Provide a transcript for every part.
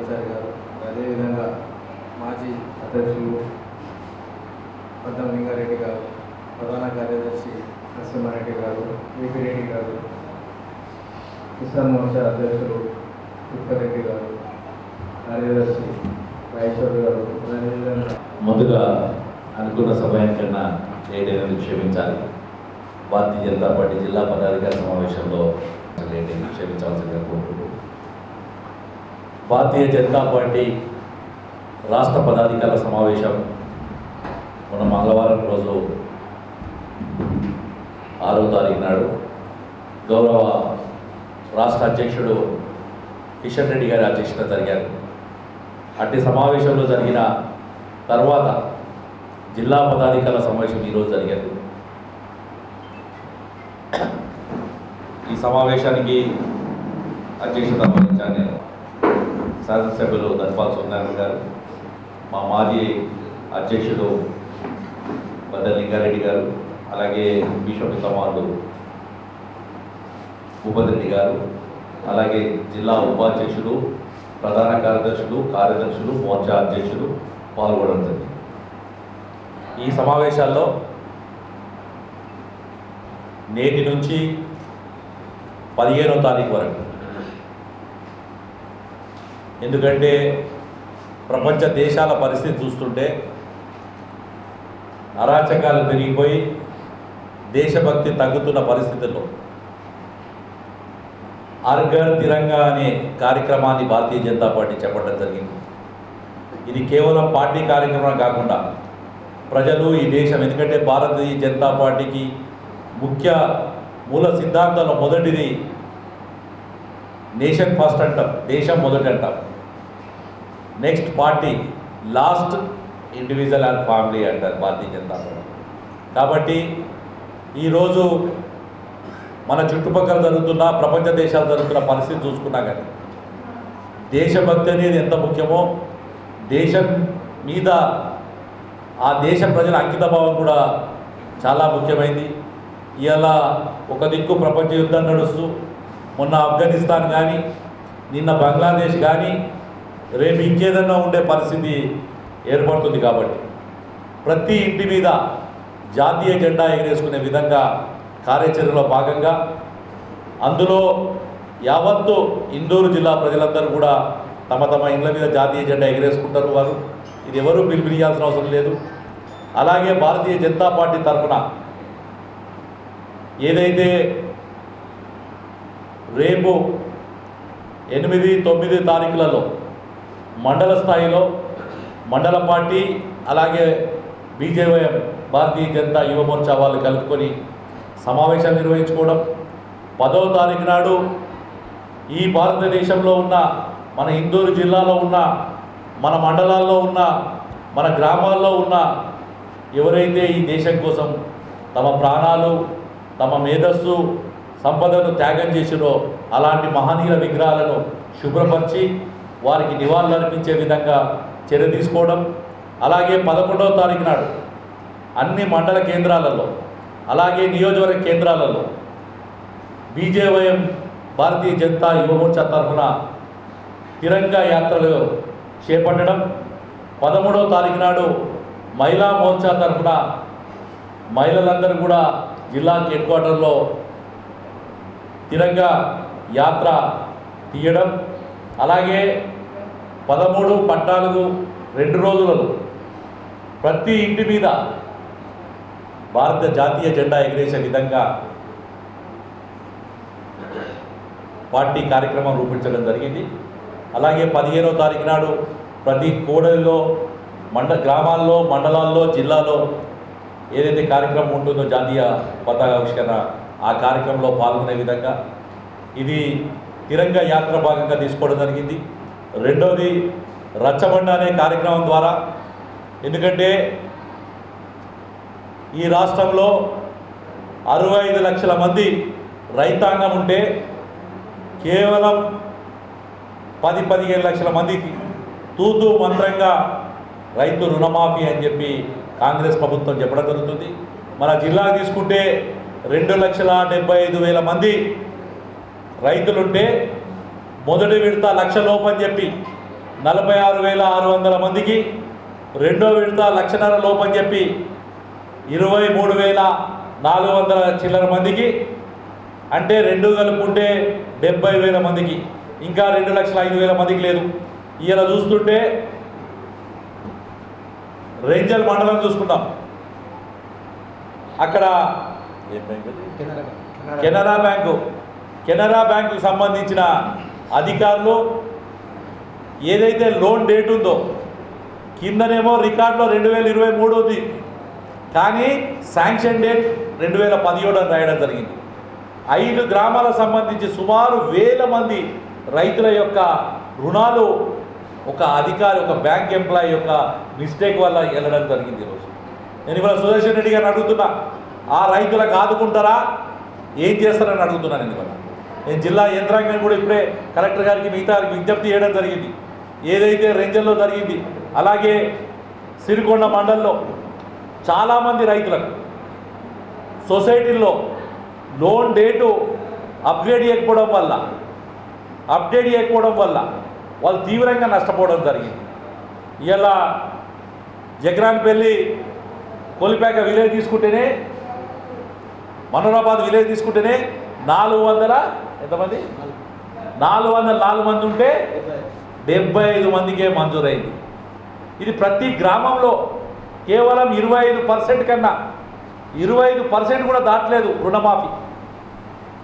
ఆచార్య గారు అదేవిధంగా మాజీ అధ్యక్షులు పద్మ లింగారెడ్డి గారు ప్రధాన కార్యదర్శి నరసింహారెడ్డి గారు రెడ్డి గారు కిసాన్ మోర్చా అధ్యక్షులు తిప్పారెడ్డి గారు కార్యదర్శి రాయచౌర్ గారు ముందుగా అనుకున్న సమయం కన్నా లేడని క్షమించాలి భారతీయ జనతా పార్టీ జిల్లా పదాధికారి సమావేశంలో లేడని క్షమించాల్సిందిగా కోరుకుంటున్నాను. భారతీయ జనతా పార్టీ రాష్ట్ర పదాధికారుల సమావేశం మన మంగళవారం రోజు ఆరో తారీఖు నాడు గౌరవ రాష్ట్ర అధ్యక్షుడు కిషన్ రెడ్డి గారి అధ్యక్షత జరిగారు. అట్టి సమావేశంలో జరిగిన తర్వాత జిల్లా పదాధికారుల సమావేశం ఈరోజు జరిగారు. ఈ సమావేశానికి అధ్యక్షత వహించాను నేను. శాసనసభ్యులు ధన్పాల్ సోమనారాయణ గారు మా మాజీ అధ్యక్షుడు బద్దల్ లింగారెడ్డి గారు అలాగే బిషప్ సమానులు భూపతిరెడ్డి గారు అలాగే జిల్లా ఉపాధ్యక్షులు ప్రధాన కార్యదర్శులు కార్యదర్శులు మోర్చా అధ్యక్షులు పాల్గొనడం జరిగింది. ఈ సమావేశాల్లో నేటి నుంచి పదిహేనో తారీఖు వరకు ఎందుకంటే ప్రపంచ దేశాల పరిస్థితి చూస్తుంటే అరాచకాలు పెరిగిపోయి దేశభక్తి తగ్గుతున్న పరిస్థితుల్లో. అర్గర్ తిరంగా అనే కార్యక్రమాన్ని భారతీయ జనతా పార్టీ చేపట్టడం జరిగింది. ఇది కేవలం పార్టీ కార్యక్రమం కాకుండా ప్రజలు ఈ దేశం ఎందుకంటే భారతీయ జనతా పార్టీకి ముఖ్య మూల సిద్ధాంతంలో మొదటిది నేషన్ ఫస్ట్ అంటాం దేశం మొదటి అంటాం. Next party last individual and family అంటారు భారతీయ జనతా పార్టీ. కాబట్టి ఈరోజు మన చుట్టుపక్కల జరుగుతున్న ప్రపంచ దేశాలు జరుగుతున్న పరిస్థితి చూసుకున్నా కానీ దేశభక్తి అనేది ఎంత ముఖ్యమో దేశం మీద ఆ దేశ ప్రజల అంకితభావం కూడా చాలా ముఖ్యమైంది. ఇలా ఒక దిక్కు ప్రపంచ యుద్ధం నడుస్తూ మొన్న ఆఫ్ఘనిస్తాన్ కానీ నిన్న బంగ్లాదేశ్ కానీ రేపు ఇంకేదన్నా ఉండే పరిస్థితి ఏర్పడుతుంది కాబట్టి ప్రతి ఇంటి మీద జాతీయ జెండా ఎగరేసుకునే విధంగా కార్యాచరణలో భాగంగా అందులో యావత్తు ఇందూరు జిల్లా ప్రజలందరూ కూడా తమ తమ ఇళ్ళ మీద జాతీయ జెండా ఎగరేసుకుంటారు వారు. ఇది ఎవరూ పిలుపునియాల్సిన అవసరం లేదు. అలాగే భారతీయ జనతా పార్టీ తరఫున ఏదైతే రేపు ఎనిమిది తొమ్మిది తారీఖులలో మండల స్థాయిలో మండల పార్టీ అలాగే బీజేవైఎం భారతీయ జనతా యువ మోర్చా వాళ్ళు కలుపుకొని సమావేశాలు నిర్వహించుకోవడం పదవ తారీఖు నాడు ఈ భారతదేశంలో ఉన్న మన ఇందూరు జిల్లాలో ఉన్న మన మండలాల్లో ఉన్న మన గ్రామాల్లో ఉన్న ఎవరైతే ఈ దేశం కోసం తమ ప్రాణాలు తమ మేధస్సు సంపదను త్యాగం చేసినో అలాంటి మహనీయుల విగ్రహాలను శుభ్రపరిచి వారికి నివాళులు అర్పించే విధంగా చర్య తీసుకోవడం అలాగే పదకొండవ తారీఖు నాడు అన్ని మండల కేంద్రాలలో అలాగే నియోజకవర్గ కేంద్రాలలో బీజేవైఎం భారతీయ జనతా యువమోర్చా తరఫున తిరంగా యాత్రలు చేపట్టడం పదమూడవ తారీఖు నాడు మహిళా మోర్చా తరఫున మహిళలందరూ కూడా జిల్లా హెడ్ క్వార్టర్లో తిరంగా యాత్ర తీయడం అలాగే పదమూడు పద్నాలుగు రెండు రోజులలో ప్రతి ఇంటి మీద భారత జాతీయ జెండా ఎగిరేసే విధంగా పార్టీ కార్యక్రమం రూపించడం జరిగింది. అలాగే పదిహేనో తారీఖు నాడు ప్రతి కోడలిలో మండ గ్రామాల్లో మండలాల్లో జిల్లాలో ఏదైతే కార్యక్రమం ఉంటుందో జాతీయ పతాకావిష్కరణ ఆ కార్యక్రమంలో పాల్గొనే విధంగా ఇది తిరంగా యాత్ర భాగంగా తీసుకోవడం జరిగింది. రెండోది రచ్చబండ అనే కార్యక్రమం ద్వారా. ఎందుకంటే ఈ రాష్ట్రంలో అరవై ఐదు లక్షల మంది రైతాంగం ఉంటే కేవలం పది పదిహేను లక్షల మందికి తూతు మంత్రంగా రైతు రుణమాఫీ అని చెప్పి కాంగ్రెస్ ప్రభుత్వం చెప్పడం జరుగుతుంది. మన జిల్లా తీసుకుంటే రెండు లక్షల డెబ్బై ఐదు వేల మంది రైతులుంటే మొదటి విడత లక్ష లోపని చెప్పి నలభై ఆరు వేల ఆరు వందల మందికి రెండో విడత లక్షన్నర లోపని చెప్పి ఇరవై మూడు వేల నాలుగు వందల చిల్లర మందికి అంటే రెండు కలుపుకుంటే డెబ్బై వేల మందికి. ఇంకా రెండు లక్షల ఐదు వేల మందికి లేదు. ఇలా చూస్తుంటే రేంజల్ మండలం చూసుకుందాం. అక్కడ? కెనరా బ్యాంకు. కెనరా బ్యాంకుకు సంబంధించిన అధికారులు ఏదైతే లోన్ డేట్ ఉందో కిందనేమో రికార్డులో రెండు వేల ఇరవై మూడు ఉంది కానీ శాంక్షన్ డేట్ రెండు వేల పదిహేడు అని రాయడం జరిగింది. ఐదు గ్రామాలకు సంబంధించి సుమారు వేల మంది రైతుల యొక్క రుణాలు ఒక అధికారి ఒక బ్యాంక్ ఎంప్లాయీ యొక్క మిస్టేక్ వల్ల వెళ్ళడం జరిగింది ఈరోజు. నేను ఇవాళ సుదర్శన్ రెడ్డి గారిని అడుగుతున్నా ఆ రైతులకు ఆదుకుంటారా? ఏం చేస్తారని అడుగుతున్నాను నేను ఇవాళ. నేను జిల్లా యంత్రాంగం కూడా ఇప్పుడే కలెక్టర్ గారికి మిగతా వారికి విజ్ఞప్తి చేయడం జరిగింది. ఏదైతే రేంజర్లో జరిగింది అలాగే సిరికొండ మండలంలో చాలామంది రైతులకు సొసైటీల్లో లోన్ డేటు అప్గ్రేడ్ చేయకపోవడం వల్ల అప్డేట్ చేయకపోవడం వల్ల వాళ్ళు తీవ్రంగా నష్టపోవడం జరిగింది. ఇలా జగరాన్పల్లి కొలిపాక విలేజ్ తీసుకుంటేనే మనోరాబాద్ విలేజ్ తీసుకుంటేనే నాలుగు వందల ఎంతమంది? నాలుగు వందల నాలుగు మంది ఉంటే డెబ్బై ఐదు మందికే మంజూరైంది. ఇది ప్రతి గ్రామంలో కేవలం ఇరవై ఐదు పర్సెంట్ కన్నా ఇరవై ఐదు పర్సెంట్ కూడా దాటలేదు రుణమాఫీ.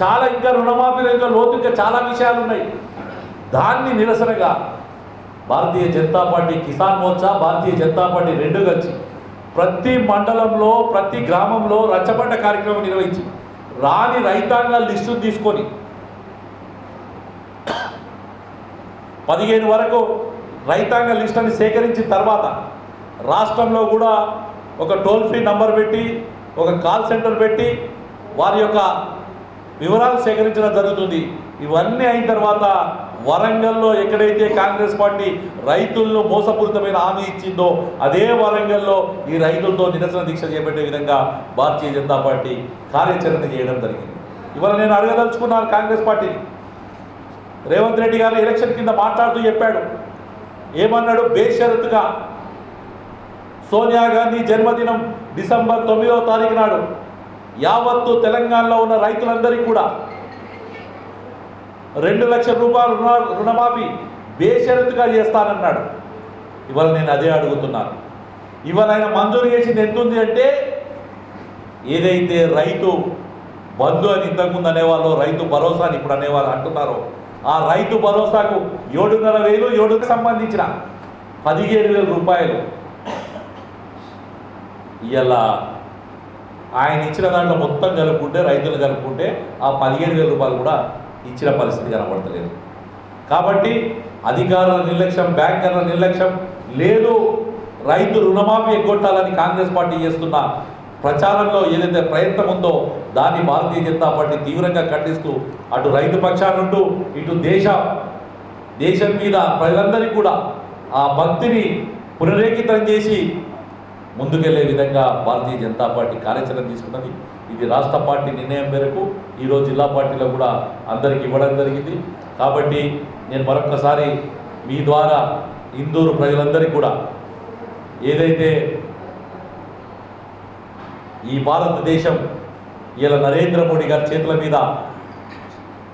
చాలా ఇంకా రుణమాఫీలో ఇంకా లోతు ఇంకా చాలా విషయాలు ఉన్నాయి దాన్ని నిరసనగా భారతీయ జనతా పార్టీ కిసాన్ మోర్చా భారతీయ జనతా పార్టీ రెండు కలిసి ప్రతి మండలంలో ప్రతి గ్రామంలో రచ్చబండ కార్యక్రమం నిర్వహించి రాని రైతాంగాల లిస్టు తీసుకొని పదిహేను వరకు రైతాంగ లిస్టుని సేకరించిన తర్వాత రాష్ట్రంలో కూడా ఒక టోల్ ఫ్రీ నంబర్ పెట్టి ఒక కాల్ సెంటర్ పెట్టి వారి యొక్క వివరాలు సేకరించడం జరుగుతుంది. ఇవన్నీ అయిన తర్వాత వరంగల్లో ఎక్కడైతే కాంగ్రెస్ పార్టీ రైతులను మోసపూరితమైన హామీ ఇచ్చిందో అదే వరంగల్లో ఈ రైతులతో నిరసన దీక్ష చేపట్టే విధంగా భారతీయ జనతా పార్టీ కార్యాచరణ చేయడం జరిగింది. ఇవాళ నేను అడగదలుచుకున్నాను కాంగ్రెస్ పార్టీని. రేవంత్ రెడ్డి గారు ఎలక్షన్ కింద మాట్లాడుతూ చెప్పాడు. ఏమన్నాడు? బేషరతుగా. సోనియా గాంధీ జన్మదినం డిసెంబర్ తొమ్మిదవ తారీఖు నాడు. యావత్తు తెలంగాణలో ఉన్న రైతులందరికీ కూడా రెండు లక్షల రూపాయలు రుణ రుణమాఫీ బేషరతుగా చేస్తానన్నాడు. ఇవాళ నేను అదే అడుగుతున్నాను. ఇవాళ ఆయన మంజూరు చేసింది ఎంత ఉంది అంటే ఏదైతే రైతు బంధు అని ఇంతకుముందు అనేవాళ్ళు రైతు భరోసా అని ఇప్పుడు అనేవాళ్ళు అంటున్నారో ఆ రైతు భరోసాకు ఏడున్నర వేలు ఏడుకు సంబంధించిన పదిహేడు వేల రూపాయలు. ఇలా ఆయన ఇచ్చిన దాంట్లో మొత్తం కలుపుకుంటే రైతులు కలుపుకుంటే ఆ పదిహేడు వేల రూపాయలు కూడా ఇచ్చిన పరిస్థితి కనబడతలేదు. కాబట్టి అధికారుల నిర్లక్ష్యం బ్యాంకర్ల నిర్లక్ష్యం లేదు. రైతు రుణమాఫీ ఎగ్గొట్టాలని కాంగ్రెస్ పార్టీ చేస్తున్న ప్రచారంలో ఏదైతే ప్రయత్నం ఉందో దాన్ని భారతీయ జనతా పార్టీ తీవ్రంగా ఖండిస్తూ అటు రైతు పక్షానుంటూ ఇటు దేశ దేశం మీద ప్రజలందరికీ కూడా ఆ భక్తిని పునరేకితం చేసి ముందుకెళ్ళే విధంగా భారతీయ జనతా పార్టీ కార్యాచరణ తీసుకున్నది. ఇది రాష్ట్ర పార్టీ నిర్ణయం మేరకు ఈరోజు జిల్లా పార్టీలో కూడా అందరికి ఇవ్వడం జరిగింది. కాబట్టి నేను మరొక్కసారి మీ ద్వారా ఇందూరు ప్రజలందరికీ కూడా ఏదైతే ఈ భారతదేశం ఇలా నరేంద్ర మోడీ గారి చేతుల మీద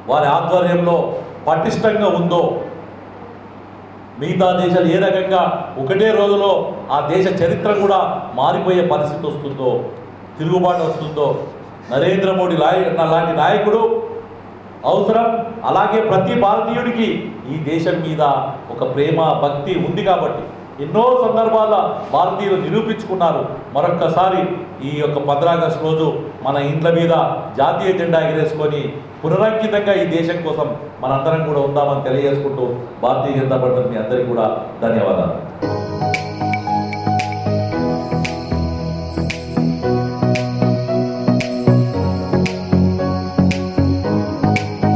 వారి ఆధ్వర్యంలో పటిష్టంగా ఉందో మిగతా దేశాలు ఏ రకంగా ఒకటే రోజులో ఆ దేశ చరిత్ర కూడా మారిపోయే పరిస్థితి వస్తుందో తిరుగుబాటు వస్తుందో నరేంద్ర మోడీ లాయ లాంటి నాయకుడు అవసరం. అలాగే ప్రతి భారతీయుడికి ఈ దేశం మీద ఒక ప్రేమ భక్తి ఉంది కాబట్టి ఎన్నో సందర్భాల భారతీయులు నిరూపించుకున్నారు. మరొక్కసారి ఈ యొక్క పంద్రాగస్టు రోజు మన ఇండ్ల మీద జాతీయ జెండా ఎగరేసుకొని పునరంకితంగా ఈ దేశం కోసం మనందరం కూడా ఉందామని తెలియజేసుకుంటూ భారతీయ జనతా పార్టీ మీ అందరికీ కూడా ధన్యవాదాలు.